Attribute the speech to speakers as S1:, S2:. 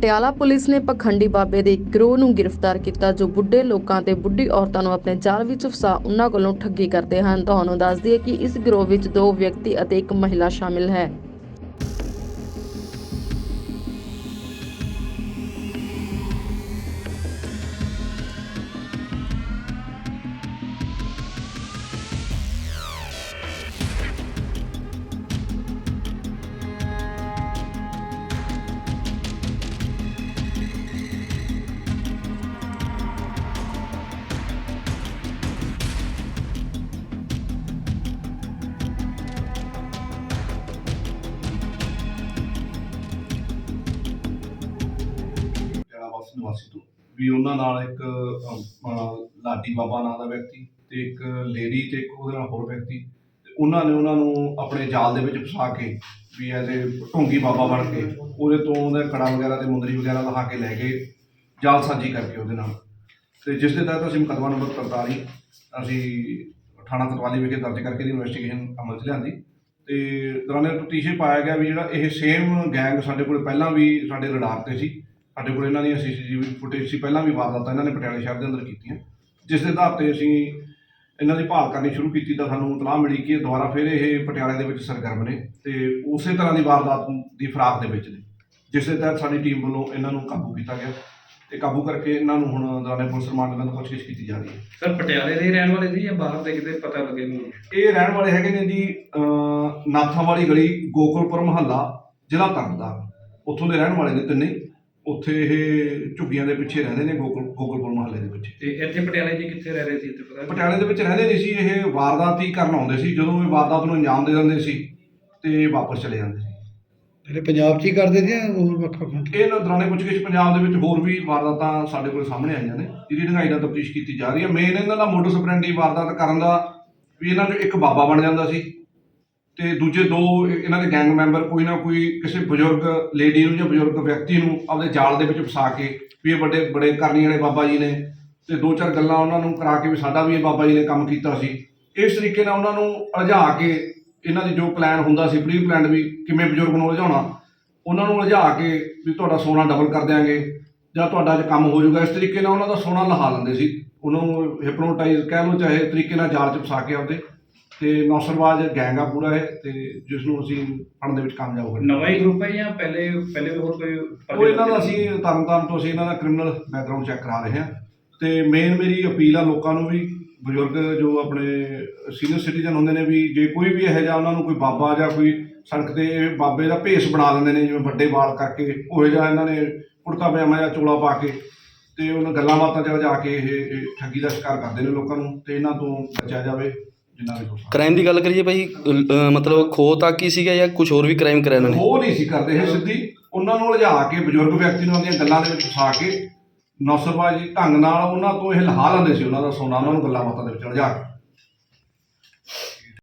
S1: Patiala police ਨੇ ਪਖੰਡੀ ਬਾਬੇ ਦੇ ਇੱਕ ਗਰੋਹ ਨੂੰ ਗ੍ਰਿਫਤਾਰ ਕੀਤਾ, ਜੋ ਬੁੱਢੇ ਲੋਕਾਂ ਤੇ ਬੁੱਢੀ ਔਰਤਾਂ ਨੂੰ ਆਪਣੇ ਜਾਲ ਵਿੱਚ ਫਸਾ ਉਹਨਾਂ ਕੋਲੋਂ ਠੱਗੀ ਕਰਦੇ ਹਨ। ਤੁਹਾਨੂੰ ਦੱਸ ਦਈਏ ਕਿ ਇਸ ਗਰੋਹ ਵਿੱਚ ਦੋ ਵਿਅਕਤੀ ਅਤੇ ਇੱਕ ਮਹਿਲਾ ਸ਼ਾਮਿਲ ਹੈ।
S2: ਪਟਿਆਲਾ ਨਿਵਾਸੀ ਤੋਂ। ਵੀ ਉਹਨਾਂ ਨਾਲ ਇੱਕ ਲਾਡੀ ਬਾਬਾ ਨਾਂ ਦਾ ਵਿਅਕਤੀ ਤੇ ਇੱਕ ਲੇਡੀ ਤੇ ਇੱਕ ਉਹਦੇ ਨਾਲ ਹੋਰ ਵਿਅਕਤੀ ਤੇ ਉਹਨਾਂ ਨੇ ਉਹਨਾਂ ਨੂੰ ਆਪਣੇ ਜਾਲ ਦੇ ਵਿੱਚ ਫਸਾ ਕੇ ਵੀ ਐਸੇ ਢੋਂਗੀ ਬਾਬਾ ਬਣ ਕੇ ਉਹਦੇ ਤੋਂ ਉਹਦੇ ਕੜਾ ਵਗੈਰਾ ਤੇ ਮੁੰਦਰੀ ਵਗੈਰਾ ਲਹਾ ਕੇ ਲੈ ਗਏ ਜਾਲ ਸਾਜੀ ਕਰਕੇ ਉਹਦੇ ਨਾਲ। ਤੇ ਜਿਸ ਦੇ ਤਹਿਤ ਅਸੀਂ ਮੁਕੱਦਮਾ ਨੰਬਰ 43 ਅਸੀਂ ਥਾਣਾ ਕਤਵਾਲੀ ਵਿਖੇ ਦਰਜ ਕਰਕੇ ਦੀ ਇਨਵੈਸਟੀਗੇਸ਼ਨ ਅਮਲ 'ਚ ਲਿਆਂਦੀ। ਤੇ ਦੌਰਾਨੇ ਤਫਤੀਸ਼ ਪਾਇਆ ਗਿਆ ਵੀ ਜਿਹੜਾ ਇਹ ਸੇਮ ਗੈਂਗ ਸਾਡੇ ਕੋਲ ਪਹਿਲਾਂ ਵੀ ਸਾਡੇ ਰਡਾਰ ਤੇ ਸੀ। ਸਾਡੇ ਕੋਲ ਇਹਨਾਂ ਦੀਆਂ ਸੀਸੀਟੀਵੀ ਫੁਟੇਜ ਸੀ ਪਹਿਲਾਂ ਵੀ ਵਾਰਦਾਤਾਂ ਇਹਨਾਂ ਨੇ ਪਟਿਆਲੇ ਸ਼ਹਿਰ ਦੇ ਅੰਦਰ ਕੀਤੀਆਂ। ਜਿਸ ਦੇ ਆਧਾਰ ਤੇ ਅਸੀਂ ਇਹਨਾਂ ਦੀ ਭਾਲ ਕਰਨੀ ਸ਼ੁਰੂ ਕੀਤੀ ਤਾਂ ਸਾਨੂੰ ਇਤਲਾਹ ਮਿਲੀ ਕਿ ਦੁਬਾਰਾ ਫਿਰ ਇਹ ਪਟਿਆਲੇ ਦੇ ਵਿੱਚ ਸਰਗਰਮ ਨੇ ਤੇ ਉਸੇ ਤਰ੍ਹਾਂ ਦੀ ਵਾਰਦਾਤ ਦੀ ਫਰਾਕ ਦੇ ਵਿੱਚ ਨੇ ਜਿਸ ਦੇ ਤਹਿਤ ਸਾਡੀ ਟੀਮ ਵੱਲੋਂ ਇਹਨਾਂ ਨੂੰ ਕਾਬੂ ਕੀਤਾ ਗਿਆ ਤੇ ਕਾਬੂ ਕਰਕੇ ਇਹਨਾਂ ਨੂੰ ਹੁਣ ਦੌਰਾਨੇ ਪੁਲਿਸ ਰਿਮਾਂਡ ਇਹਨਾਂ ਨੂੰ ਪੁੱਛਗਿੱਛ ਕੀਤੀ ਜਾ ਰਹੀ ਹੈ।
S3: ਸਰ ਪਟਿਆਲੇ ਦੇ ਰਹਿਣ ਵਾਲੇ ਸੀ ਜਾਂ ਬਾਹਰ ਦੇ ਕਿਤੇ ਪਤਾ ਲੱਗੇ ਨੂੰ?
S2: ਇਹ ਰਹਿਣ ਵਾਲੇ ਹੈਗੇ ਨੇ ਜੀ ਨਾਥਾਂ ਵਾਲੀ ਗਲੀ ਗੋਕੁਲਪੁਰ ਮਹੱਲਾ ਜ਼ਿਲ੍ਹਾ ਤਰਨਤਾਰਨ। ਉੱਥੋਂ ਦੇ ਰਹਿਣ ਵਾਲੇ ਨੇ ਤਿੰਨੇ। ਉੱਥੇ ਇਹ ਝੁੱਗੀਆਂ ਦੇ ਪਿੱਛੇ ਰਹਿੰਦੇ ਨੇ ਗੋਕੁਲ ਗੋਕੁਲਪੁਰ ਮਹੱਲੇ ਦੇ ਵਿੱਚ
S3: ਤੇ ਇੱਥੇ ਪਟਿਆਲੇ 'ਚ ਕਿੱਥੇ ਰਹਿ ਰਹੇ ਸੀ ਤੇ ਪਤਾ?
S2: ਪਟਿਆਲੇ ਦੇ ਵਿੱਚ ਰਹਿੰਦੇ ਨਹੀਂ ਸੀ ਇਹ ਵਾਰਦਾਤ ਹੀ ਕਰਨ ਆਉਂਦੇ ਸੀ ਜਦੋਂ ਇਹ ਵਾਰਦਾਤ ਨੂੰ ਅੰਜਾਮ ਦੇ ਦਿੰਦੇ ਸੀ ਤੇ ਵਾਪਸ ਚਲੇ ਜਾਂਦੇ ਸੀ।
S4: ਜਿਹੜੇ ਪੰਜਾਬ 'ਚ ਹੀ ਕਰਦੇ ਸੀ ਜਾਂ ਹੋਰ ਵੱਖ ਵੱਖ
S2: ਇਹ ਦੌਰਾਨੇ ਪੁੱਛਗਿੱਛ ਪੰਜਾਬ ਦੇ ਵਿੱਚ ਹੋਰ ਵੀ ਵਾਰਦਾਤਾਂ ਸਾਡੇ ਕੋਲ ਸਾਹਮਣੇ ਆਈਆਂ ਨੇ ਜਿਹਦੀ ਡੂੰਘਾਈ ਨਾਲ ਤਫਤੀਸ਼ ਕੀਤੀ ਜਾ ਰਹੀ ਹੈ। ਮੇਨ ਇਹਨਾਂ ਦਾ ਮੋਡਸ ਆਪਰੈਂਡੀ ਵਾਰਦਾਤ ਕਰਨ ਦਾ ਵੀ ਇਹਨਾਂ ਚੋਂ ਇੱਕ ਬਾਬਾ ਬਣ ਜਾਂਦਾ ਸੀ। ਤੇ ਦੂਜੇ ਦੋ ਇਹਨਾਂ ਦੇ ਗੈਂਗ ਮੈਂਬਰ ਕੋਈ ਨਾ ਕੋਈ ਕਿਸੇ ਬਜ਼ੁਰਗ ਲੇਡੀ ਨੂੰ ਜਾਂ ਬਜ਼ੁਰਗ ਵਿਅਕਤੀ ਨੂੰ ਆਪਦੇ ਜਾਲ ਦੇ ਵਿੱਚ ਫਸਾ ਕੇ ਵੀ ਇਹ ਵੱਡੇ, ਬੜੇ ਕਰਨੀ ਵਾਲੇ ਬਾਬਾ ਜੀ ਨੇ ਤੇ ਦੋ ਚਾਰ ਗੱਲਾਂ ਉਹਨਾਂ ਨੂੰ ਕਰਾ ਕੇ ਵੀ ਸਾਡਾ ਵੀ ਇਹ ਬਾਬਾ ਜੀ ਨੇ ਕੰਮ ਕੀਤਾ ਸੀ। ਇਸ ਤਰੀਕੇ ਨਾਲ ਉਹਨਾਂ ਨੂੰ ਉਲਝਾ ਕੇ ਇਹਨਾਂ ਦੀ ਜੋ ਪਲਾਨ ਹੁੰਦਾ ਸੀ ਪ੍ਰੀ ਪਲਾਨ ਵੀ ਕਿਵੇਂ ਬਜ਼ੁਰਗ ਨੂੰ ਉਲਝਾਉਣਾ, ਉਹਨਾਂ ਨੂੰ ਉਲਝਾ ਕੇ ਵੀ ਤੁਹਾਡਾ ਸੋਨਾ ਡਬਲ ਕਰ ਦਿਆਂਗੇ ਜਾਂ ਤੁਹਾਡਾ ਅੱਜ ਕੰਮ ਹੋ ਜਾਊਗਾ। ਇਸ ਤਰੀਕੇ ਨਾਲ ਉਹਨਾਂ ਦਾ ਸੋਨਾ ਲਹਾ ਲੈਂਦੇ ਸੀ। ਉਹਨਾਂ ਨੂੰ ਹਿਪਨੋਟਾਈਜ਼ ਕਹਿ ਲਓ ਚਾਹੇ ਤਰੀਕੇ ਨਾਲ ਜਾਲ ਚ ਫਸਾ ਕੇ ਆਪਦੇ ਤੇ ਨੌਸਰਵਾਜ ਗੈਂਗ ਆ ਪੂਰਾ ਇਹ ਤੇ ਜਿਸ ਨੂੰ ਅਸੀਂ ਫੜਨ ਦੇ ਵਿੱਚ ਕਾਮਯਾਬ ਹੋਏ।
S3: ਨਵਾਂ ਹੀ ਗਰੁੱਪ ਹੈ ਜਾਂ ਪਹਿਲੇ ਪਹਿਲੇ ਵੀ ਹੋਰ ਕੋਈ
S2: ਉਹ ਇਹਨਾਂ ਦਾ ਅਸੀਂ ਤਰਨਤਾਰਨ ਤੋਂ ਅਸੀਂ ਇਹਨਾਂ ਦਾ ਕ੍ਰਿਮੀਨਲ ਬੈਕਗ੍ਰਾਉਂਡ ਚੈੱਕ ਕਰਾ ਰਹੇ ਹਾਂ। ਤੇ ਮੇਨ ਮੇਰੀ ਅਪੀਲ ਆ ਲੋਕਾਂ ਨੂੰ ਵੀ ਬਜ਼ੁਰਗ ਜੋ ਆਪਣੇ ਸੀਨੀਅਰ ਸਿਟੀਜ਼ਨ ਹੁੰਦੇ ਨੇ ਵੀ ਜੇ ਕੋਈ ਵੀ ਇਹੋ ਜਿਹਾ ਉਹਨਾਂ ਨੂੰ ਕੋਈ ਬਾਬਾ ਜਾਂ ਕੋਈ ਸੜਕ ਤੇ ਬਾਬੇ ਦਾ ਭੇਸ ਬਣਾ ਲੈਂਦੇ ਨੇ ਜਿਵੇਂ ਵੱਡੇ ਵਾਲ ਕਰਕੇ ਉਹ ਜਿਹਾ ਇਹਨਾਂ ਨੇ ਕੁੜਤਾ ਪਜਾਮਾ ਜਾਂ ਚੋਲਾ ਪਾ ਕੇ ਤੇ ਉਹਨਾਂ ਗੱਲਾਂ ਬਾਤਾਂ ਚ ਜਾ ਕੇ ਇਹ ਇਹ ਠੱਗੀ ਦਾ ਸ਼ਿਕਾਰ ਕਰਦੇ ਨੇ ਲੋਕਾਂ ਨੂੰ ਤੇ ਇਹਨਾਂ ਤੋਂ ਬਚਿਆ ਜਾਵੇ। ਜਿੰਨਾ ਵੀ
S5: ਕ੍ਰਾਈਮ ਦੀ ਗੱਲ ਕਰੀਏ ਭਾਈ ਮਤਲਬ ਖੋਹ ਤੱਕ ਹੀ ਸੀਗਾ ਜਾਂ ਕੁਝ ਹੋਰ ਵੀ ਕ੍ਰਾਈਮ ਕਰਿਆ ਇਹਨਾਂ ਨੇ?
S2: ਉਹ ਨਹੀਂ ਸੀ ਕਰਦੇ ਇਹ ਸਿੱਧੀ। ਉਹਨਾਂ ਨੂੰ ਲਿਜਾ ਕੇ ਬਜ਼ੁਰਗ ਵਿਅਕਤੀ ਨੂੰ ਆਪਣੀਆਂ ਗੱਲਾਂ ਦੇ ਵਿੱਚ ਫਸਾ ਕੇ ਨੌਸਰਬਾਜੀ ਢੰਗ ਨਾਲ ਉਹਨਾਂ ਤੋਂ ਇਹ ਲਹਾ ਲੈਂਦੇ ਸੀ ਉਹਨਾਂ ਦਾ ਸੋਨਾ ਉਹਨਾਂ ਨੂੰ ਗੱਲਾਂ ਬਾਤਾਂ ਦੇ ਵਿੱਚ ਲਿਜਾ ਕੇ।